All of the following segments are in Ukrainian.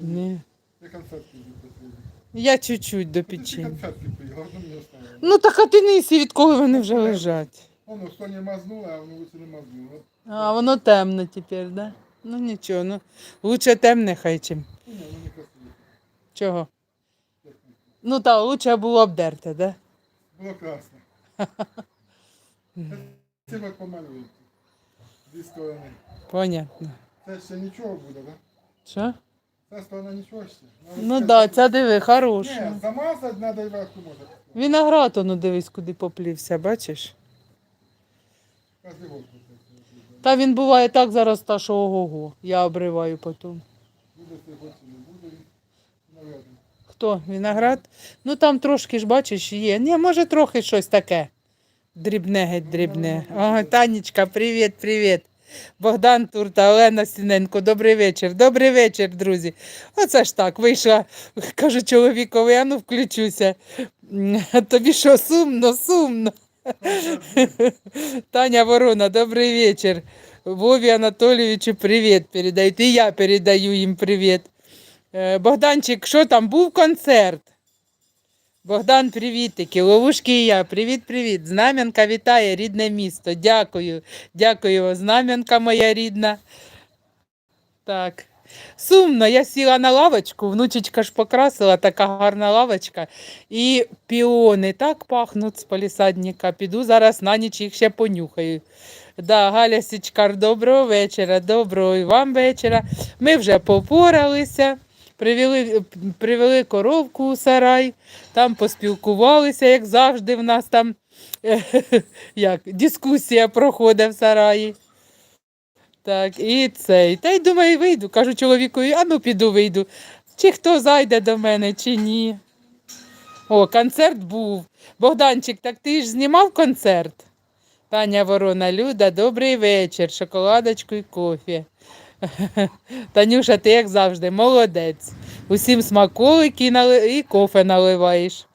Ні. Я конфетки люблю. Я чуть-чуть до печені. конфетки поїла, мені оставила. Ну так а ти не їси, відколи вони вже лежать. Воно в соні мазнула, а воно вулиці не мазнуло. А воно темне тепер, да? Ну нічого, ну лучше темне хай чим. Ну, воно не красиво. Чого? Ну так, лучше було обдерте, да? Було красно. Це ми помалюємо. Дві сторони. Понятно. Це ще нічого буде, так? Що? Ця сторона нічого ще. Ну так, да, ця диви, Ні, хороша. замазати треба і верху може. Виноград, ну дивись, куди поплівся, бачиш? Та він буває так зараз, та що ого-го. Я обриваю потім. Буде цей год чи не буде, навірно. Хто? Виноград? Ну там трошки ж бачиш, є. Ні, може трохи щось таке. Дрібне геть дрібне. Ага, Танечка, привіт, привіт. Богдан Турта, Олена Сіненко, добрий вечір. Добрий вечір, друзі. Оце ж так, вийшла, кажу чоловікові, а ну включуся. Тобі що, сумно, сумно. Таня Ворона, добрий вечір. Вові Анатолійовичу привіт передають. І я передаю їм привіт. Е, Богданчик, що там, був концерт? Богдан, привітики, Ловушки і я. Привіт, привіт. Знам'янка вітає рідне місто. Дякую. Дякую, Знам'янка моя рідна. Так. Сумно, я сіла на лавочку, внучечка ж покрасила, така гарна лавочка. І піони так пахнуть з палісадника. Піду зараз на ніч їх ще понюхаю. Да, Галя Січкар, доброго вечора, доброго і вам вечора. Ми вже попоралися, привели, привели коровку у сарай, там поспілкувалися, як завжди, в нас там як, дискусія проходить в сараї. Так, і цей. Та й думаю, вийду. Кажу чоловікові, а ну піду вийду. Чи хто зайде до мене, чи ні. О, концерт був. Богданчик, так ти ж знімав концерт? Таня Ворона Люда, добрий вечір, шоколадочку і кофе. Танюша, ти як завжди, молодець. Усім смаколики і кофе наливаєш.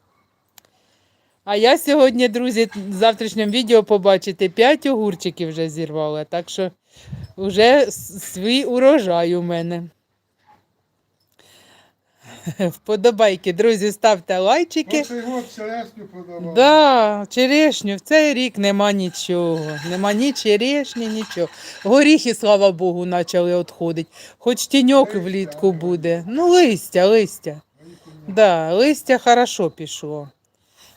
А я сьогодні, друзі, в завтрашньому відео побачите 5 огурчиків вже зірвала, так що вже свій урожай у мене. Вподобайки, друзі, ставте лайчики. Черешню. Да, черешню, в цей рік нема нічого. Нема ні черешні, нічого. Горіхи, слава Богу, почали відходити. Хоч тіньок Листя, влітку буде. Ну, листя, листя. Да, листя хорошо пішло.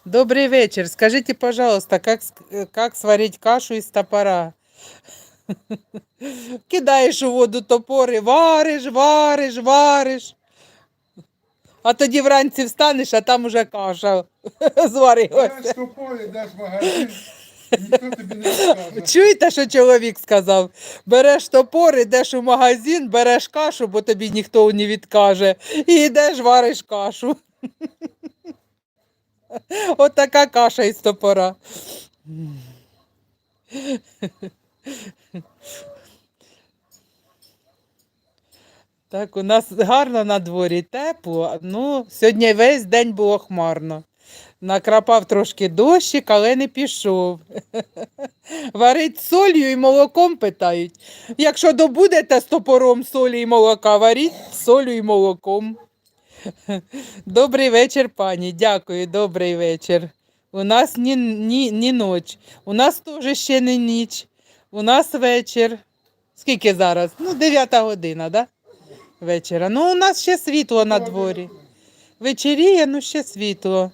Добрий вечір. Скажите, пожалуйста, как, с- как сварить кашу із топора? Кидаєш у воду топори, вариш, вариш, вариш. А тоді вранці встанеш, а там уже каша зварилася. Топор, йдеш в магазин, ніхто тобі не скаже. Чуєте, що чоловік сказав? Береш топор, йдеш у магазин, береш кашу, бо тобі ніхто не відкаже, і йдеш вариш кашу. От така каша із топора. Так, у нас гарно на дворі тепло. Ну, сьогодні весь день було хмарно. Накрапав трошки дощик, але не пішов. Варить солью і молоком питають. Якщо добудете з топором солі і молока, варіть з солью і молоком. Добрий вечір, пані. Дякую, добрий вечір. У нас ні, ні, ні ноч. У нас теж ще не ніч. У нас вечір. Скільки зараз? Ну, 9 година, да? Вечора. Ну, у нас ще світло на дворі. Вечеріє, ну ще світло.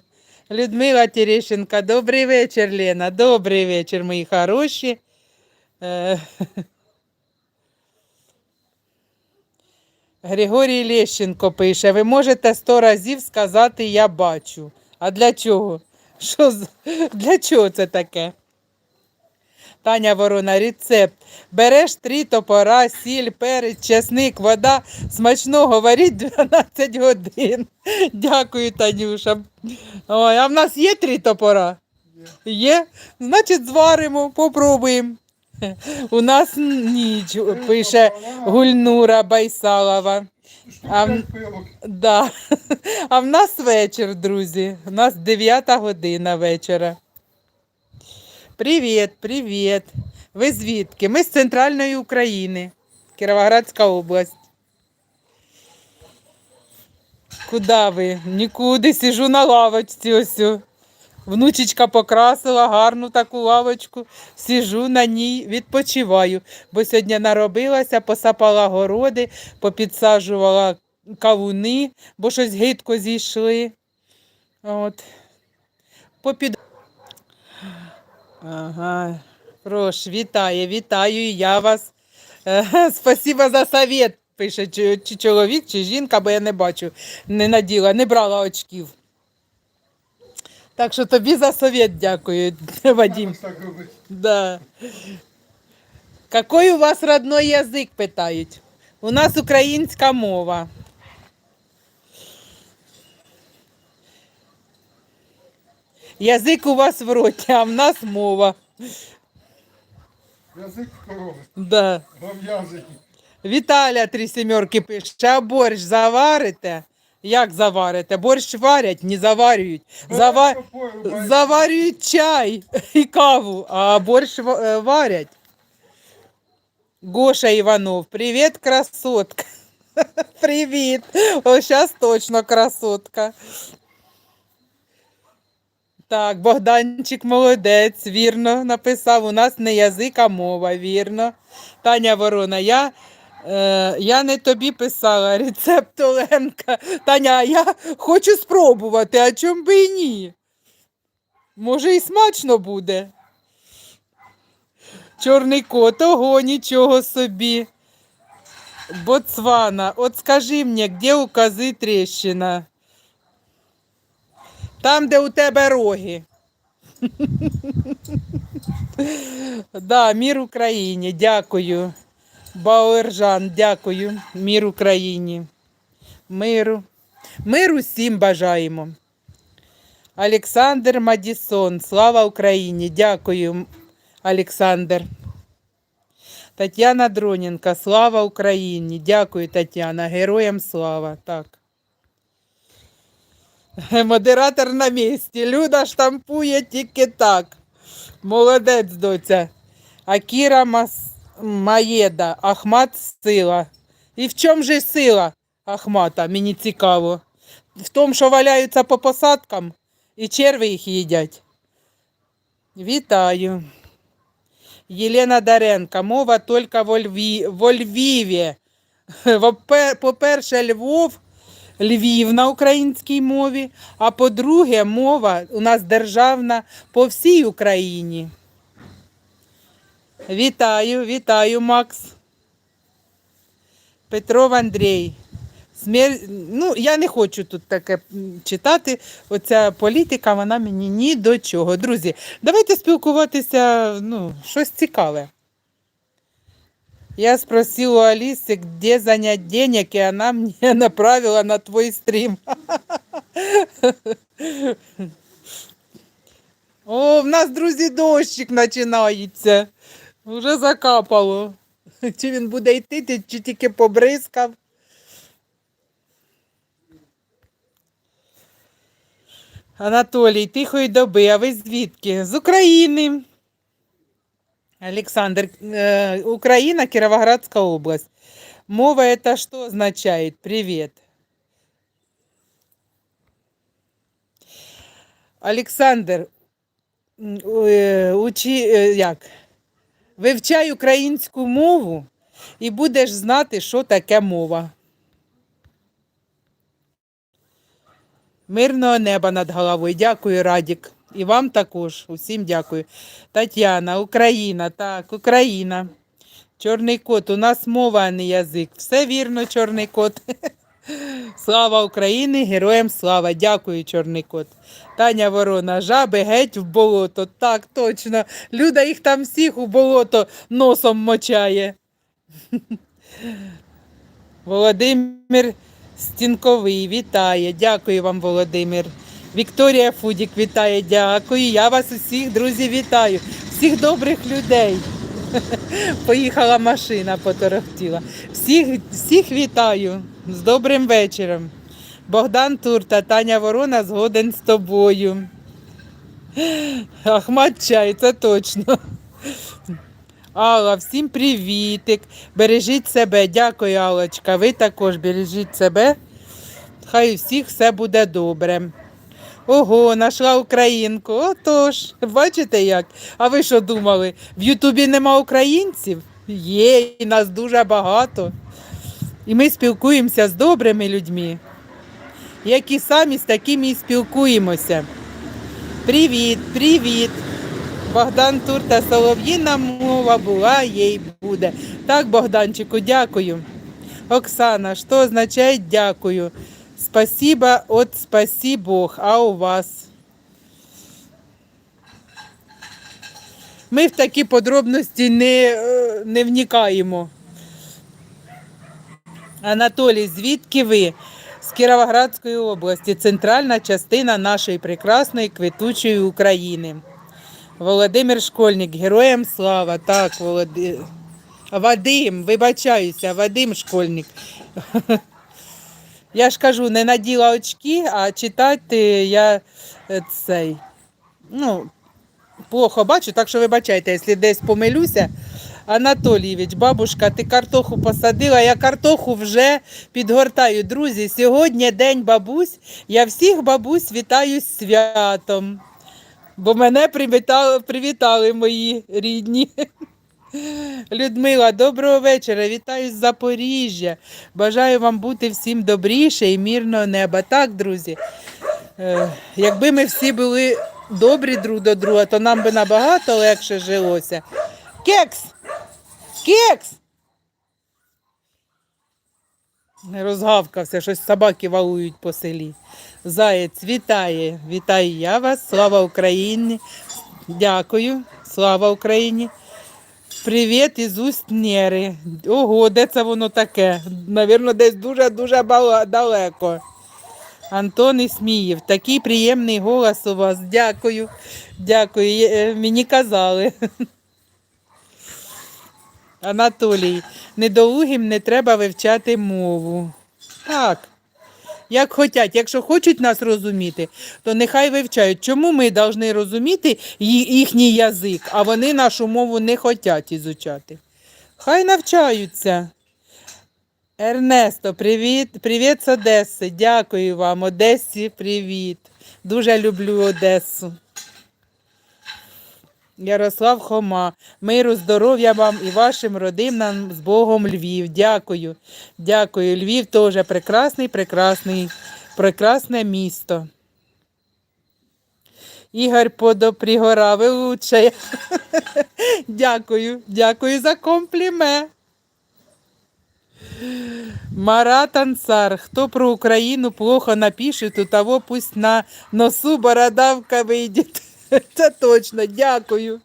Людмила Терещенко, добрий вечір, Лена. Добрий вечір, мої хороші. Е, Григорій Лещенко пише: ви можете сто разів сказати я бачу. А для чого? Що для чого це таке? Таня Ворона, рецепт. Береш три топора, сіль, перець, чесник, вода. Смачного варіть 12 годин. Дякую, Танюша. Ой, а в нас є три топора? Є? Значить, зваримо, попробуємо. У нас ніч, пише Гульнура Байсалова. А, в- да. а в нас вечір, друзі. У нас 9 година вечора. Привіт, привіт. Ви звідки? Ми з центральної України, Кіровоградська область. Куда ви? Нікуди сижу на лавочці ось. Внучечка покрасила гарну таку лавочку, сижу на ній, відпочиваю, бо сьогодні наробилася, посапала городи, попідсаджувала кавуни, бо щось гидко зійшли. От. Попід... Ага, прош, вітаю, вітаю, я вас. Спасибо за совет, пише чи, чи чоловік, чи жінка, бо я не бачу, не наділа, не брала очків. Так що тобі за совет дякую, Вадим. Да. Какой у вас родной язик, питають? У нас українська мова. Язик у вас в роті, а в нас мова. Язик корови, Да. гов'язий. Віталя три сімерки пише, а борщ заварите? Як заварите? Борщ варять, не заварюють. Зава... Заварюють чай і каву, а борщ е, варять. Гоша Іванов, привіт, красотка. Привіт. О, зараз точно красотка. Так, Богданчик молодець, вірно написав. У нас не язик, а мова, вірно. Таня Ворона, я, е, я не тобі писала рецепт Оленка. Таня, я хочу спробувати, а чому би і ні? Може, і смачно буде. Чорний кот, ого, нічого собі. Боцвана, от скажи мені, де у кози тріщина? Там, де у тебе роги. да, мір Україні, дякую. Бауержан, дякую. Мір Україні. Миру. Миру всім бажаємо. Олександр Мадісон, слава Україні! Дякую, Олександр. Тетяна Дроненко, слава Україні! Дякую, Тетяна. Героям слава. Так. Модератор на місці. Люда штампує тільки так. Молодець, доця. Акіра Мас... Маєда, Ахмат сила. І в чому же сила Ахмата? Мені цікаво. В тому, що валяються по посадкам і черви їх їдять. Вітаю. Єлена Даренко, мова тільки во, Льві... во Львіві. По-перше, Львов, Львів на українській мові, а по-друге, мова у нас державна по всій Україні. Вітаю, вітаю, Макс. Петров Андрій. Смер... Ну, я не хочу тут таке читати. Оця політика, вона мені ні до чого. Друзі, давайте спілкуватися, ну, щось цікаве. Я спросила у Алисы, где занять денег, и она мне направила на твой стрим. О, в нас, друзі, дощик починається. Вже закапало. Чи він буде йти, ти- чи тільки побризкав. Анатолій, тихої доби, а ви звідки? З України. Александр, э, Украина, Кировоградская область. Мова это что означает? Привет. Олександр, е, учи, е, як? вивчай українську мову і будеш знати, що таке мова. Мирного неба над головою. Дякую, Радік. І вам також. Усім дякую. Тетяна, Україна, так, Україна. Чорний кот, у нас мова, а не язик. Все вірно, чорний кот. Слава Україні, героям слава. Дякую, чорний кот. Таня Ворона, жаби геть в болото. Так, точно. Люда їх там всіх у болото носом мочає. Володимир Стінковий вітає. Дякую вам, Володимир. Вікторія Фудік вітає, дякую. Я вас усіх, друзі, вітаю. Всіх добрих людей. Поїхала машина, поторохтіла. Всіх, всіх вітаю з добрим вечором. Богдан Турта, Таня Ворона згоден з тобою. Ахмат чай, це точно. Алла, всім привітик. Бережіть себе. Дякую, Аллочка. Ви також бережіть себе. Хай у всіх все буде добре. Ого, нашла українку. Отож, бачите як? А ви що думали? В Ютубі нема українців? Є, і нас дуже багато. І ми спілкуємося з добрими людьми, які самі з такими і спілкуємося. Привіт, привіт. Богдан Турта Солов'їна мова була, їй буде. Так, Богданчику, дякую. Оксана, що означає дякую? Спасибо от спаси Бог, а у вас? Ми в такі подробності не, е, не вникаємо. Анатолій, звідки ви? З Кіровоградської області, центральна частина нашої прекрасної квітучої України. Володимир Школьник, героям слава. Так, Володи... Вадим, вибачаюся, Вадим Школьник. Я ж кажу, не наділа очки, а читати я е, цей. Ну, плохо бачу, так що вибачайте, якщо десь помилюся. Анатолійович, бабушка, ти картоху посадила, я картоху вже підгортаю. Друзі, сьогодні день бабусь. Я всіх бабусь вітаю з святом. Бо мене привітали, привітали мої рідні. Людмила, доброго вечора. Вітаю з Запоріжжя. Бажаю вам бути всім добріше і мирного неба. Так, друзі. Е, якби ми всі були добрі друг до друга, то нам би набагато легше жилося. Кекс! Кекс! Розгавкався, щось собаки валують по селі. Заєць вітає, вітаю я вас. Слава Україні! Дякую, слава Україні! Привіт із уст Нєри. Ого, де це воно таке? Навірно, десь дуже-дуже далеко. Антон Ісмієв, такий приємний голос у вас. Дякую. Дякую. Е, Мені казали. Анатолій, недолугим не треба вивчати мову. Так. Як хочуть. якщо хочуть нас розуміти, то нехай вивчають. Чому ми повинні розуміти їхній язик, а вони нашу мову не хочуть ізучати? Хай навчаються. Ернесто, привіт, привіт з Одеси. Дякую вам. Одесі, привіт. Дуже люблю Одесу. Ярослав Хома, миру, здоров'я вам і вашим родинам з Богом Львів. Дякую. Дякую. Львів теж прекрасний, прекрасний, прекрасне місто. Ігор Подопрігора, ви лучше. Дякую, дякую за комплімент. Марат Ансар, хто про Україну плохо напише, то того пусть на носу бородавка вийде. Це точно, дякую.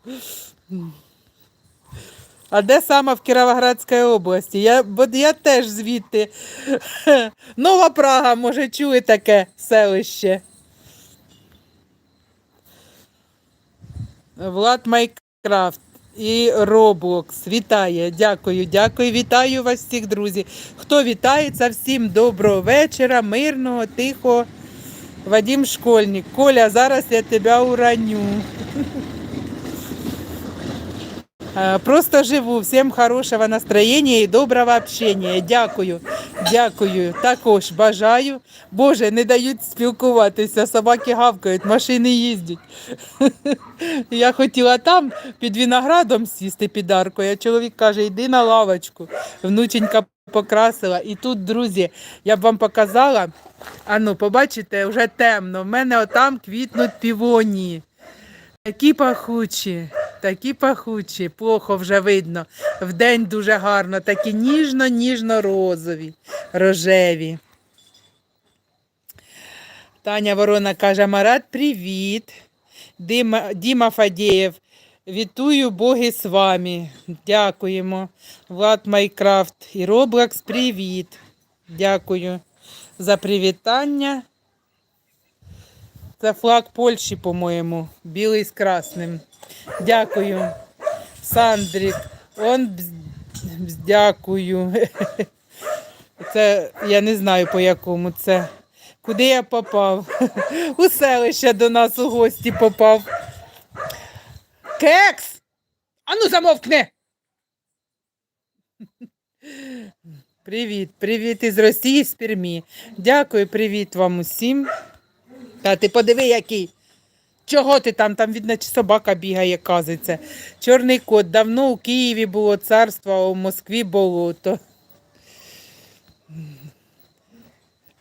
А де саме в Кіровоградській області? Я, бо я теж звідти. Нова Прага, може, чули таке селище. Влад Майкрафт і Роблокс. Вітає. Дякую, дякую. Вітаю вас всіх, друзі. Хто вітається, всім доброго вечора, мирного, тихого. Вадим Школьник. Коля, зараз я тебе уроню. Е, Просто живу. Всім хорошого настроєння і доброго общения. Дякую. Дякую. Також бажаю. Боже, не дають спілкуватися. Собаки гавкають, машини їздять. Я хотіла там під виноградом сісти під аркою, а чоловік каже, йди на лавочку. Внученька покрасила. І тут, друзі, я б вам показала. А ну, побачите, вже темно. В мене отам квітнуть півонії. Такі пахучі, такі пахучі, плохо вже видно. Вдень дуже гарно, такі ніжно-ніжно-розові, рожеві. Таня Ворона каже: Марат, привіт. Дима, Діма Фадєєв, вітую Боги з вами. Дякуємо. Влад Майкрафт і Роблакс, привіт. Дякую за привітання. Це флаг Польщі, по-моєму, білий з красним. Дякую. Сандрік. Он дякую. Це я не знаю по якому це. Куди я попав? У селище до нас у гості попав. Кекс! Ану замовкни! Привіт, привіт із Росії, з Пермі. Дякую, привіт вам усім. Та ти подиви, який. Чого ти там? Там видно, чи собака бігає, казиться. Чорний кот. Давно у Києві було царство, а у Москві болото.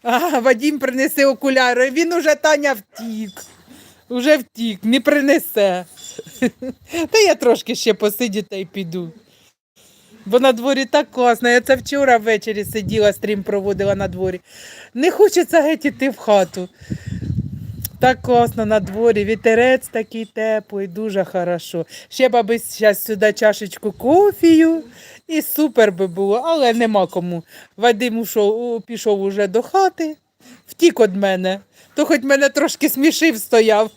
А, Вадім принесе окуляри. Він уже Таня втік. Уже втік, не принесе. Та я трошки ще посидю та й піду. Бо на дворі так класно. Я це вчора ввечері сиділа, стрім проводила на дворі. Не хочеться геть іти в хату. Так класно на дворі, вітерець такий теплий, дуже хорошо. Ще б аби зараз сюди чашечку кофію і супер би було, але нема кому. Вадим ушов, пішов уже до хати, втік від мене. То хоч мене трошки смішив стояв.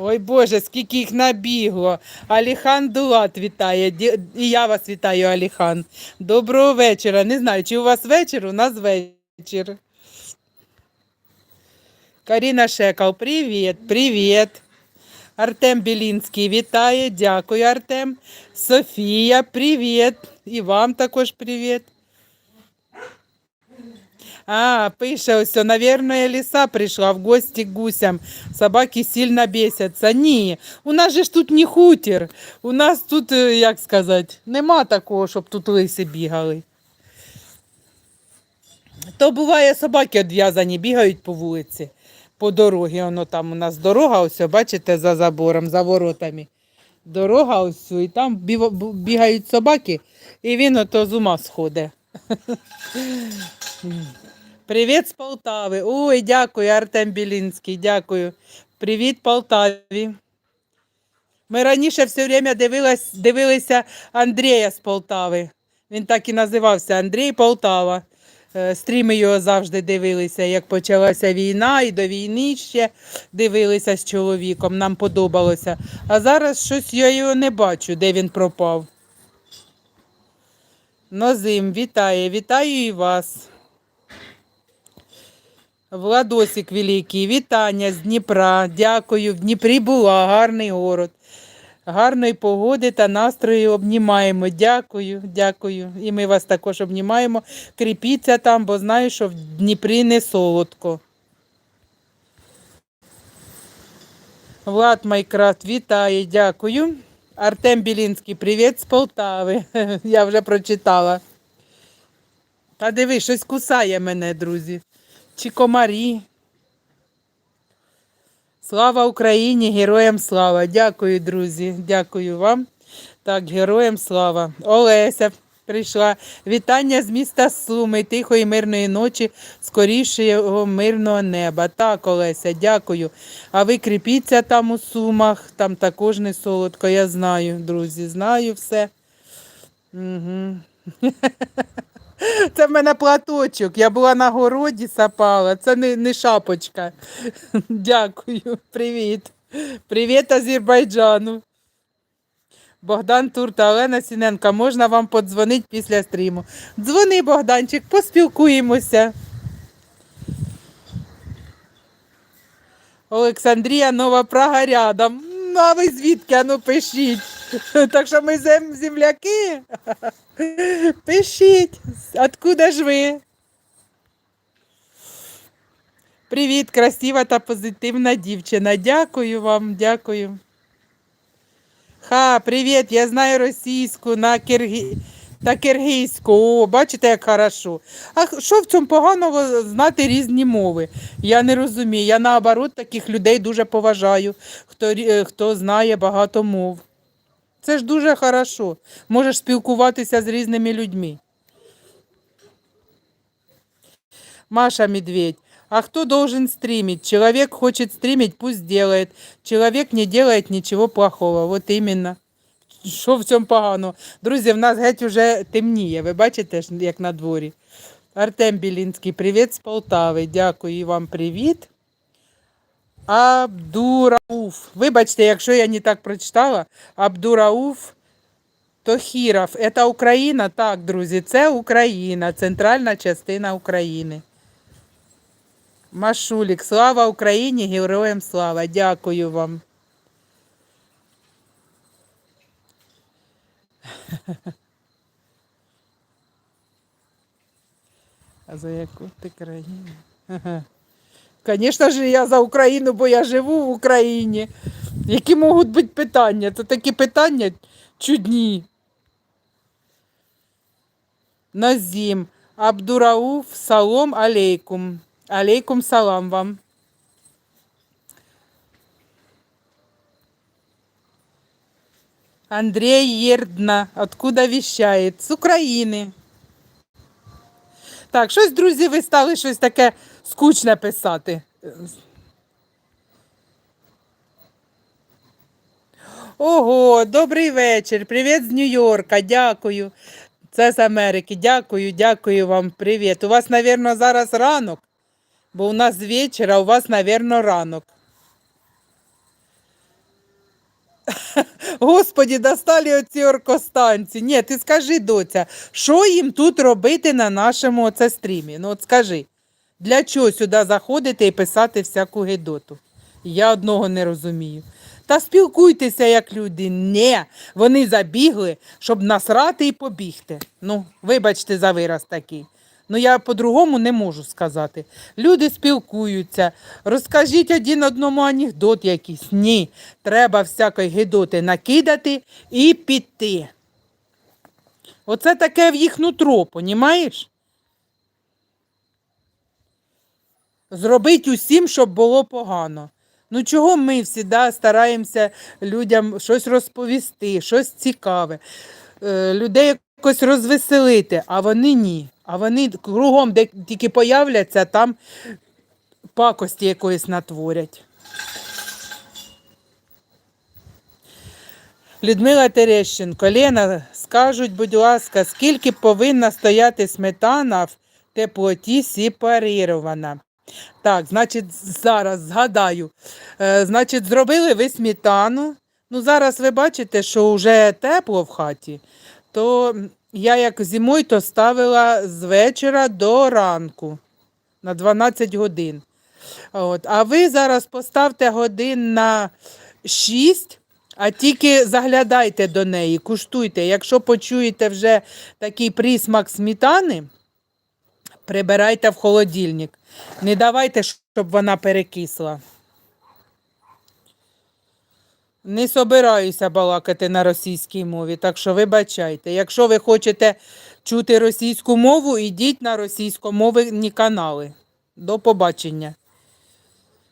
Ой Боже, скільки їх набігло. Аліхан Дулат вітає. І я вас вітаю, Аліхан. Доброго вечора. Не знаю, чи у вас вечір, у нас вечір. Каріна Шекал, привіт, привіт. Артем Білінський вітає. Дякую, Артем. Софія, привіт. І вам також привіт. А, пише ось, наверное, лиса прийшла в гості к гусям. Собаки сильно бесяться. Ні, у нас же ж тут не хутір. У нас тут, е, як сказати, нема такого, щоб тут лиси бігали. То буває, собаки одв'язані, бігають по вулиці, по дорозі. Воно там у нас дорога, ось, бачите, за забором, за воротами. Дорога ось, і там бігають собаки, і він ото з ума сходить. Привіт з Полтави. Ой, дякую, Артем Білінський, дякую. Привіт Полтаві. Ми раніше все время дивилась, дивилися Андрія з Полтави. Він так і називався Андрій Полтава. Е, Стріми його завжди дивилися, як почалася війна, і до війни ще дивилися з чоловіком. Нам подобалося. А зараз щось я його не бачу, де він пропав. Нозим, вітає, вітаю і вас. Владосик Великий, вітання з Дніпра. Дякую. В Дніпрі була гарний город. Гарної погоди та настрою обнімаємо. Дякую, дякую. І ми вас також обнімаємо. Кріпіться там, бо знаю, що в Дніпрі не солодко. Влад Майкрафт вітає, дякую. Артем Білінський, привіт з Полтави. Я вже прочитала. Та диви, щось кусає мене, друзі. Чи комарі. Слава Україні, героям слава. Дякую, друзі. Дякую вам. Так, героям слава. Олеся прийшла. Вітання з міста Суми, тихої мирної ночі, скорішого мирного неба. Так, Олеся, дякую. А ви кріпіться там у Сумах, там також не солодко. Я знаю, друзі, знаю все. Угу. Це в мене платочок. Я була на городі сапала. Це не, не шапочка. Дякую. Привіт. Привіт Азербайджану. Богдан Тур та Олена Сіненка. Можна вам подзвонити після стріму. Дзвони, Богданчик, поспілкуємося. Олександрія Нова Прага рядом. Ну, а ви звідки? Ану пишіть. Так що ми зем, земляки. Пишіть, откуда ж ви? Привіт, красива та позитивна дівчина. Дякую вам, дякую. Ха, привіт, я знаю російську на киргі... та киргизьку. О, бачите, як хорошо. А що в цьому поганого знати різні мови? Я не розумію. Я наоборот таких людей дуже поважаю, хто, е, хто знає багато мов. Це ж дуже хорошо. Можеш спілкуватися з різними людьми. Маша Медведь. А кто должен стримить? Человек хочет стримить, пусть делает. Человек не делает ничего плохого. Вот именно. Що в цьому поганого? Друзі, в нас геть уже темніє. Ви бачите, як на дворі. Артем Білінський, привіт з Полтави. Дякую вам привіт. Абдурауф. Вибачте, якщо я не так прочитала. Абдурауф Тохіров. Це Україна? Так, друзі, це Україна, центральна частина України. Машулік, слава Україні, героям слава. Дякую вам. А за яку ти країну? Звісно ж, я за Україну, бо я живу в Україні. Які можуть бути питання? Це такі питання чудні. Назім. Абдурауф, салом алейкум. Алейкум салам вам. Андрей Єрдна. Откуда віщає? З України. Так, щось, друзі, ви стали щось таке скучне писати. Ого, добрий вечір. Привіт з Нью-Йорка. Дякую. Це з Америки. Дякую, дякую вам. Привіт. У вас, мабуть, зараз ранок, бо у нас вечір, а у вас, мабуть, ранок. Господі, достали оці оркостанці. Ні, ти скажи, доця, що їм тут робити на нашому оце стрімі? Ну от скажи, для чого сюди заходити і писати всяку гидоту? Я одного не розумію. Та спілкуйтеся як люди. Ні, вони забігли, щоб насрати і побігти. Ну, вибачте за вираз такий. Ну, я по-другому не можу сказати. Люди спілкуються. Розкажіть один одному анекдот якийсь. Ні, треба всякої гидоти накидати і піти. Оце таке в їх нутро, понімаєш? Зробить усім, щоб було погано. Ну чого ми всі да, стараємося людям щось розповісти, щось цікаве, е, людей якось розвеселити, а вони ні. А вони кругом, де тільки появляться, там пакості якоїсь натворять. Людмила Терещенко, Лена, скажуть, будь ласка, скільки повинна стояти сметана в теплоті сепарірована? Так, значить, зараз згадаю. Е, значить, зробили ви сметану. Ну, зараз ви бачите, що вже тепло в хаті, то я як зимою то ставила з вечора до ранку на 12 годин. От. А ви зараз поставте годин на 6, а тільки заглядайте до неї, куштуйте. Якщо почуєте вже такий присмак сметани, прибирайте в холодильник. Не давайте, щоб вона перекисла. Не собираюся балакати на російській мові, так що вибачайте. Якщо ви хочете чути російську мову, ідіть на російськомовні канали. До побачення.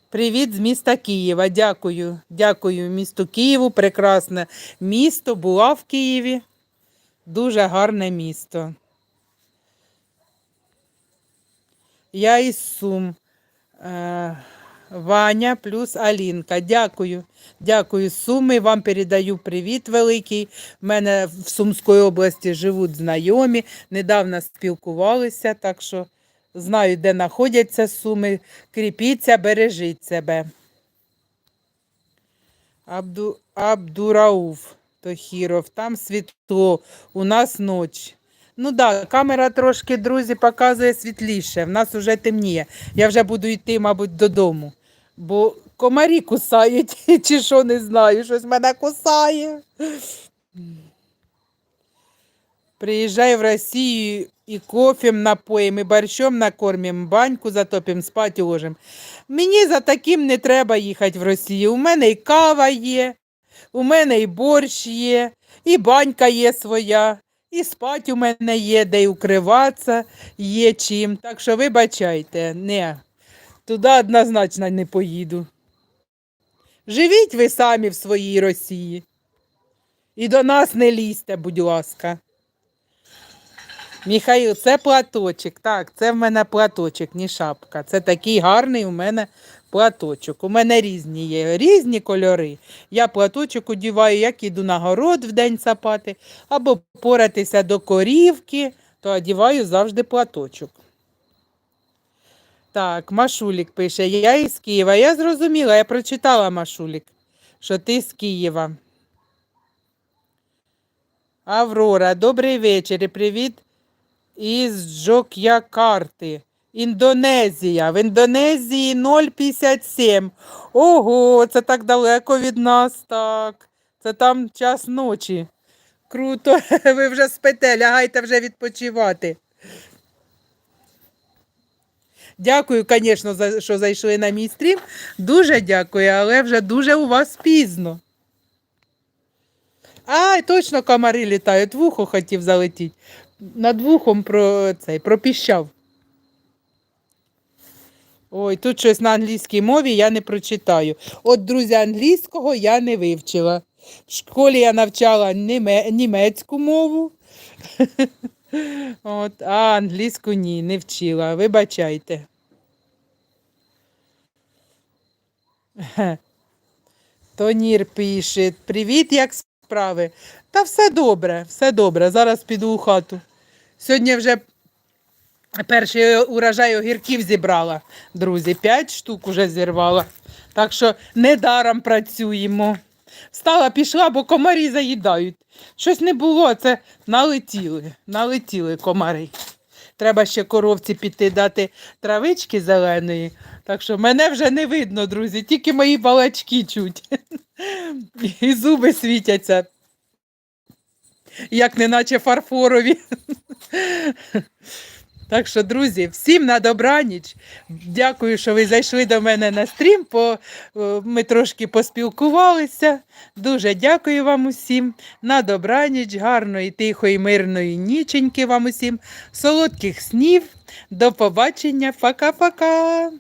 Привіт з міста Києва. Дякую. Дякую місту Києву. Прекрасне місто. Була в Києві. Дуже гарне місто. Я із Сум. Ваня плюс Алінка. Дякую. Дякую, Суми. Вам передаю привіт великий. У мене в Сумській області живуть знайомі. Недавно спілкувалися, так що знаю, де знаходяться Суми. Кріпіться, бережіть себе. Абду, Абдурауф Тохіров, там світло, у нас ніч. Ну так, да, камера трошки, друзі, показує світліше. В нас вже темніє. Я вже буду йти, мабуть, додому. Бо комарі кусають, чи що не знаю, щось мене кусає. Приїжджай в Росію і кофем напоїм, і борщом накормим, баньку затопим, спать уложим. Мені за таким не треба їхати в Росію. У мене і кава є, у мене і борщ є, і банька є своя, і спать у мене є, де й укриватися є чим. Так що вибачайте, не, туди однозначно не поїду. Живіть ви самі в своїй Росії. І до нас не лізьте, будь ласка. Міхаїл, це платочок. Так, це в мене платочок, не шапка. Це такий гарний у мене платочок. У мене різні є, різні кольори. Я платочок одіваю, як іду на город в день сапати, або поратися до корівки, то одіваю завжди платочок. Так, Машулік пише, я із Києва. Я зрозуміла, я прочитала Машулік, що ти з Києва. Аврора, добрий вечір привіт із Джок'якарти. Індонезія. В Індонезії 0,57. Ого, це так далеко від нас, так. Це там час ночі. Круто, ви вже спите, лягайте вже відпочивати. Дякую, звісно, що зайшли на мій стрім. Дуже дякую, але вже дуже у вас пізно. А, точно комари літають, вухо хотів залетіти. Над вухом про цей, пропіщав. Ой, тут щось на англійській мові я не прочитаю. От, друзі, англійського я не вивчила. В школі я навчала німе- німецьку мову. От, а англійську ні, не вчила. Вибачайте. Тонір пише: Привіт, як справи? Та все добре, все добре. Зараз піду у хату. Сьогодні вже перший урожай огірків зібрала, друзі. П'ять штук уже зірвала. Так що недаром працюємо. Встала, пішла, бо комарі заїдають. Щось не було, це налетіли, налетіли комари. Треба ще коровці піти дати травички зеленої. Так що мене вже не видно, друзі, тільки мої балачки чуть. І зуби світяться. Як неначе фарфорові. Так що, друзі, всім на добраніч. Дякую, що ви зайшли до мене на стрім. По, е, ми трошки поспілкувалися. Дуже дякую вам усім. На добраніч, гарної, тихої, мирної ніченьки вам усім, солодких снів. До побачення. Пока-пока.